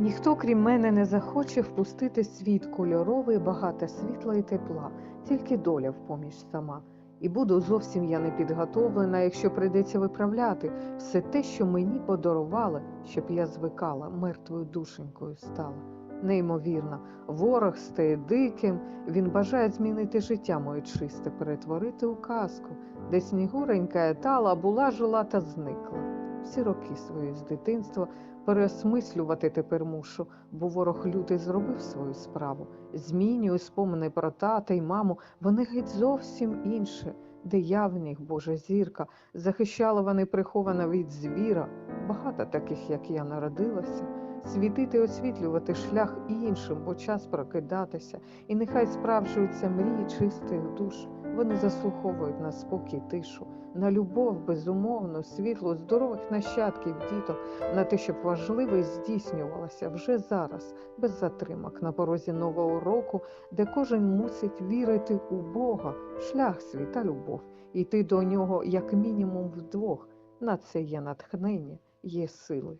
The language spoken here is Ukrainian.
Ніхто, крім мене, не захоче впустити світ кольоровий, багато світла і тепла, тільки доля в поміч сама. І буду зовсім я не підготовлена, якщо прийдеться виправляти все те, що мені подарували, щоб я звикала, мертвою душенькою стала. Неймовірно, ворог стає диким, він бажає змінити життя моє чисте, перетворити у казку, де снігуренька етала була, жила та зникла. Всі роки свої з дитинства переосмислювати тепер мушу, бо ворог лютий зробив свою справу. Змінюю спомини про тата й маму, вони геть зовсім інше, де я в них, Божа зірка, захищала вони прихована від звіра. Багато таких, як я, народилася. Світити, освітлювати шлях іншим, бо час прокидатися, і нехай справджуються мрії чистих душ. Вони заслуховують на спокій тишу, на любов, безумовну, світло, здорових нащадків, діток, на те, щоб важливе здійснювалося вже зараз, без затримок, на порозі нового року, де кожен мусить вірити у Бога, шлях свій та любов, йти до нього як мінімум вдвох. На це є натхнення, є сили.